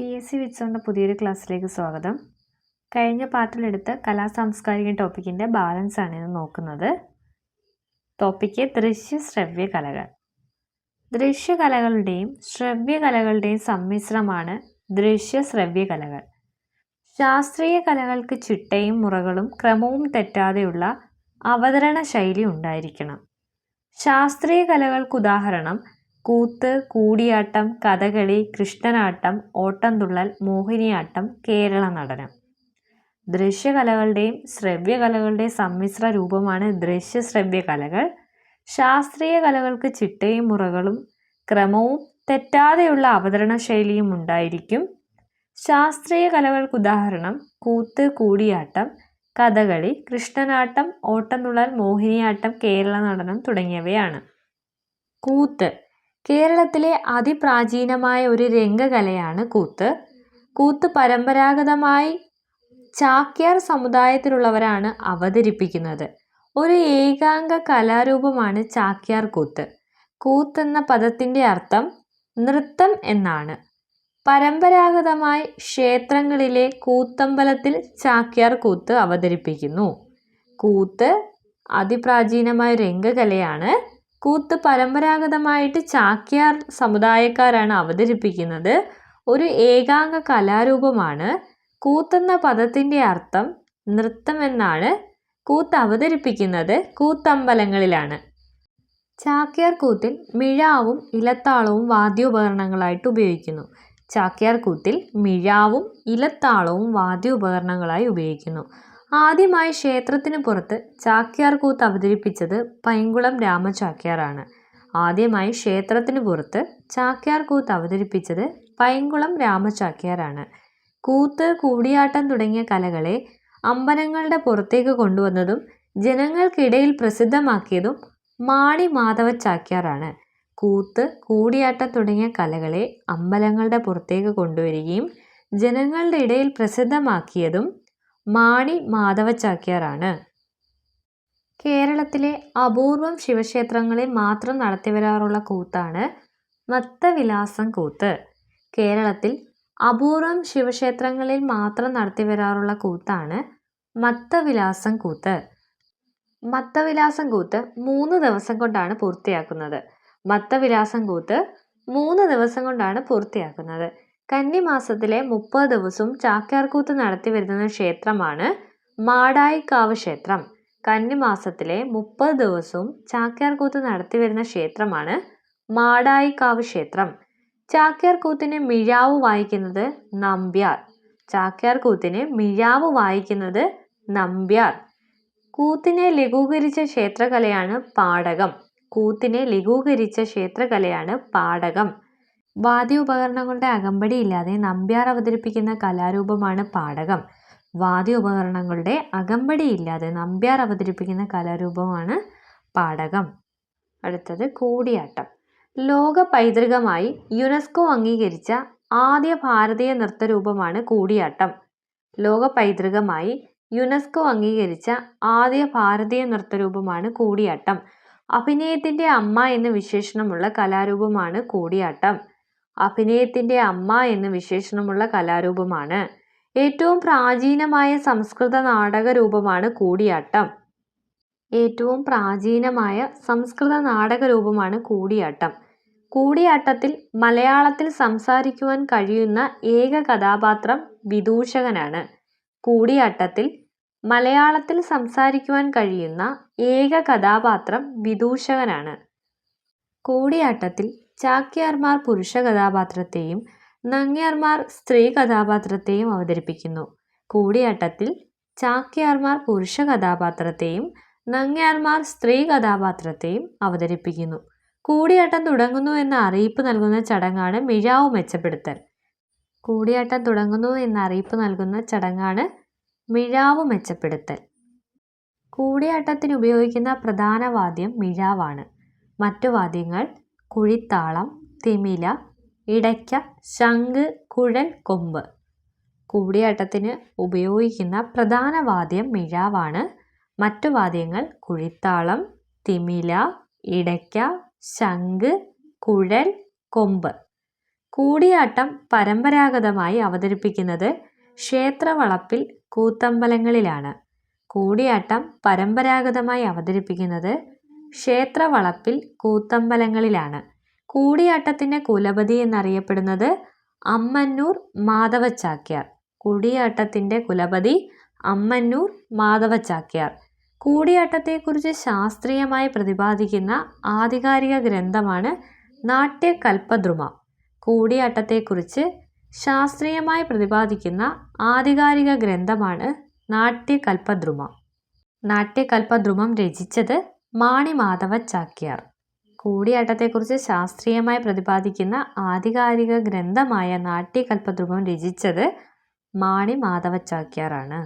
P S C വിറ്റ്സോണിന്റെ പുതിയൊരു ക്ലാസ്സിലേക്ക് സ്വാഗതം. കഴിഞ്ഞ പാട്ടിലെടുത്ത് കലാ സാംസ്കാരിക ടോപ്പിക്കിന്റെ ബാലൻസ് ആണ് ഇന്ന് നോക്കുന്നത്. ടോപ്പിക്ക് ദൃശ്യ ശ്രവ്യ കലകൾ. ദൃശ്യകലകളുടെയും ശ്രവ്യ കലകളുടെയും സമ്മിശ്രമാണ് ദൃശ്യ ശ്രവ്യ കലകൾ. ശാസ്ത്രീയ കലകൾക്ക് ചിട്ടയും മുറകളും ക്രമവും തെറ്റാതെയുള്ള അവതരണ ശൈലി ഉണ്ടായിരിക്കണം. ശാസ്ത്രീയ കലകൾക്ക് ഉദാഹരണം കൂത്ത് കൂടിയാട്ടം കഥകളി കൃഷ്ണനാട്ടം ഓട്ടംതുള്ളൽ മോഹിനിയാട്ടം കേരള നടനം. ദൃശ്യകലകളുടെയും ശ്രവ്യകലകളുടെയും സമ്മിശ്ര രൂപമാണ് ദൃശ്യ കലകൾ ശാസ്ത്രീയ കലകൾക്ക് ചിട്ടയും മുറകളും ക്രമവും തെറ്റാതെയുള്ള അവതരണ ശൈലിയും ഉണ്ടായിരിക്കും. ശാസ്ത്രീയ കലകൾക്ക് ഉദാഹരണം കൂത്ത് കൂടിയാട്ടം കഥകളി കൃഷ്ണനാട്ടം ഓട്ടംതുള്ളൽ മോഹിനിയാട്ടം കേരള നടനം തുടങ്ങിയവയാണ്. കൂത്ത് കേരളത്തിലെ അതിപ്രാചീനമായ ഒരു രംഗകലയാണ് കൂത്ത്. കൂത്ത് പരമ്പരാഗതമായി ചാക്യാർ സമുദായത്തിലുള്ളവരാണ് അവതരിപ്പിക്കുന്നത്. ഒരു ഏകാംഗ കലാരൂപമാണ് ചാക്യാർ കൂത്ത്. കൂത്ത് എന്ന പദത്തിന്റെ അർത്ഥം നൃത്തം എന്നാണ്. പരമ്പരാഗതമായി ക്ഷേത്രങ്ങളിലെ കൂത്തമ്പലത്തിൽ ചാക്യാർ കൂത്ത് അവതരിപ്പിക്കുന്നു. കൂത്ത് അതിപ്രാചീനമായ രംഗകലയാണ് കൂത്ത് പരമ്പരാഗതമായിട്ട് ചാക്യാർ സമുദായക്കാരാണ് അവതരിപ്പിക്കുന്നത്. ഒരു ഏകാംഗ കലാരൂപമാണ്. കൂത്തെന്ന പദത്തിന്റെ അർത്ഥം നൃത്തം എന്നാണ്. കൂത്ത് അവതരിപ്പിക്കുന്നത് കൂത്തമ്പലങ്ങളിലാണ്. ചാക്യാർ കൂത്തിൽ മിഴാവും ഇലത്താളവും വാദ്യോപകരണങ്ങളായിട്ട് ഉപയോഗിക്കുന്നു. ചാക്യാർ കൂത്തിൽ മിഴാവും ഇലത്താളവും വാദ്യോപകരണങ്ങളായി ഉപയോഗിക്കുന്നു. ആദ്യമായി ക്ഷേത്രത്തിന് പുറത്ത് ചാക്യാർ കൂത്ത് അവതരിപ്പിച്ചത് പൈങ്കുളം രാമചാക്യാറാണ്. ആദ്യമായി ക്ഷേത്രത്തിന് പുറത്ത് ചാക്യാർ കൂത്ത് അവതരിപ്പിച്ചത് പൈങ്കുളം രാമചാക്യാറാണ്. കൂത്ത് കൂടിയാട്ടം തുടങ്ങിയ കലകളെ അമ്പലങ്ങളുടെ പുറത്തേക്ക് കൊണ്ടുവന്നതും ജനങ്ങൾക്കിടയിൽ പ്രസിദ്ധമാക്കിയതും മാണി മാധവ ചാക്യാറാണ് കൂത്ത് കൂടിയാട്ടം തുടങ്ങിയ കലകളെ അമ്പലങ്ങളുടെ പുറത്തേക്ക് കൊണ്ടുവരികയും ജനങ്ങളുടെ ഇടയിൽ പ്രസിദ്ധമാക്കിയതും മാണി മാധവ ചാക്യാറാണ് കേരളത്തിലെ അപൂർവം ശിവക്ഷേത്രങ്ങളിൽ മാത്രം നടത്തിവരാറുള്ള കൂത്താണ് മത്തവിലാസം കൂത്ത്. കേരളത്തിൽ അപൂർവം ശിവക്ഷേത്രങ്ങളിൽ മാത്രം നടത്തിവരാറുള്ള കൂത്താണ് മത്തവിലാസം കൂത്ത്. മത്തവിലാസം കൂത്ത് മൂന്ന് ദിവസം കൊണ്ടാണ് പൂർത്തിയാക്കുന്നത്. മത്തവിലാസം കൂത്ത് മൂന്ന് ദിവസം കൊണ്ടാണ് പൂർത്തിയാക്കുന്നത്. കന്നിമാസത്തിലെ മുപ്പത് ദിവസവും ചാക്യാർകൂത്ത് നടത്തി വരുന്ന ക്ഷേത്രമാണ് മാടായിക്കാവ് ക്ഷേത്രം. കന്നിമാസത്തിലെ മുപ്പത് ദിവസവും ചാക്യാർകൂത്ത് നടത്തി വരുന്ന ക്ഷേത്രമാണ് മാടായിക്കാവ് ക്ഷേത്രം. ചാക്യാർകൂത്തിന് മിഴാവ് വായിക്കുന്നത് നമ്പ്യാർ. ചാക്യാർകൂത്തിന് മിഴാവ് വായിക്കുന്നത് നമ്പ്യാർ. കൂത്തിനെ ലഘൂകരിച്ച ക്ഷേത്രകലയാണ് പാടകം. കൂത്തിനെ ലഘൂകരിച്ച ക്ഷേത്രകലയാണ് പാടകം. വാദ്യോപകരണങ്ങളുടെ അകമ്പടി ഇല്ലാതെ നമ്പ്യാർ അവതരിപ്പിക്കുന്ന കലാരൂപമാണ് പാടകം. വാദ്യോപകരണങ്ങളുടെ അകമ്പടി ഇല്ലാതെ നമ്പ്യാർ അവതരിപ്പിക്കുന്ന കലാരൂപമാണ് പാടകം. അടുത്തത് കൂടിയാട്ടം. ലോക പൈതൃകമായി യുനെസ്കോ അംഗീകരിച്ച ആദ്യ ഭാരതീയ നൃത്തരൂപമാണ് കൂടിയാട്ടം. ലോക പൈതൃകമായി യുനെസ്കോ അംഗീകരിച്ച ആദ്യ ഭാരതീയ നൃത്തരൂപമാണ് കൂടിയാട്ടം. അഭിനയത്തിന്റെ അമ്മ എന്ന് വിശേഷണമുള്ള കലാരൂപമാണ് കൂടിയാട്ടം. അഭിനയത്തിന്റെ അമ്മ എന്ന് വിശേഷണമുള്ള കലാരൂപമാണ്. ഏറ്റവും പ്രാചീനമായ സംസ്കൃത നാടക രൂപമാണ് കൂടിയാട്ടം. ഏറ്റവും പ്രാചീനമായ സംസ്കൃത നാടക രൂപമാണ് കൂടിയാട്ടം. കൂടിയാട്ടത്തിൽ മലയാളത്തിൽ സംസാരിക്കുവാൻ കഴിയുന്ന ഏക കഥാപാത്രം വിദൂഷകനാണ്. കൂടിയാട്ടത്തിൽ മലയാളത്തിൽ സംസാരിക്കുവാൻ കഴിയുന്ന ഏക കഥാപാത്രം വിദൂഷകനാണ്. കൂടിയാട്ടത്തിൽ ചാക്യാർമാർ പുരുഷ കഥാപാത്രത്തെയും നങ്ങ്യാർമാർ സ്ത്രീ കഥാപാത്രത്തെയും അവതരിപ്പിക്കുന്നു. കൂടിയാട്ടത്തിൽ ചാക്യാർമാർ പുരുഷ കഥാപാത്രത്തെയും നങ്ങ്യാർമാർ സ്ത്രീ കഥാപാത്രത്തെയും അവതരിപ്പിക്കുന്നു. കൂടിയാട്ടം തുടങ്ങുന്നു എന്ന അറിയിപ്പ് നൽകുന്ന ചടങ്ങാണ് മിഴാവ് മെച്ചപ്പെടുത്തൽ. കൂടിയാട്ടം തുടങ്ങുന്നു എന്ന അറിയിപ്പ് നൽകുന്ന ചടങ്ങാണ് മിഴാവ് മെച്ചപ്പെടുത്തൽ. കൂടിയാട്ടത്തിന് ഉപയോഗിക്കുന്ന പ്രധാന വാദ്യം മിഴാവാണ്. മറ്റു വാദ്യങ്ങൾ കുഴിത്താളം തിമില ഇടയ്ക്ക ശംഖ് കുഴൽ കൊമ്പ്. കൂടിയാട്ടത്തിന് ഉപയോഗിക്കുന്ന പ്രധാന വാദ്യം മിഴാവാണ്. മറ്റു വാദ്യങ്ങൾ കുഴിത്താളം തിമില ഇടയ്ക്ക ശംഖ് കുഴൽ കൊമ്പ്. കൂടിയാട്ടം പരമ്പരാഗതമായി അവതരിപ്പിക്കുന്നത് ക്ഷേത്രവളപ്പിൽ കൂത്തമ്പലങ്ങളിലാണ്. കൂടിയാട്ടം പരമ്പരാഗതമായി അവതരിപ്പിക്കുന്നത് ക്ഷേത്രവളപ്പിൽ കൂത്തമ്പലങ്ങളിലാണ്. കൂടിയാട്ടത്തിന്റെ കുലപതി എന്നറിയപ്പെടുന്നത് അമ്മന്നൂർ മാധവ ചാക്യാർ കൂടിയാട്ടത്തിന്റെ കുലപതി അമ്മന്നൂർ മാധവ ചാക്യാർ കൂടിയാട്ടത്തെക്കുറിച്ച് ശാസ്ത്രീയമായി പ്രതിപാദിക്കുന്ന ആധികാരിക ഗ്രന്ഥമാണ് നാട്യകൽപദ്രുമ. കൂടിയാട്ടത്തെക്കുറിച്ച് ശാസ്ത്രീയമായി പ്രതിപാദിക്കുന്ന ആധികാരിക ഗ്രന്ഥമാണ് നാട്യകൽപദ്രുമ. നാട്യകൽപദ്രുമം രചിച്ചത് മാണിമാധവ ചാക്യാർ കൂടിയാട്ടത്തെക്കുറിച്ച് ശാസ്ത്രീയമായി പ്രതിപാദിക്കുന്ന ആധികാരിക ഗ്രന്ഥമായ നാട്യകൽപദ്രുമം രചിച്ചത് മാണി മാധവ ചാക്യാറാണ്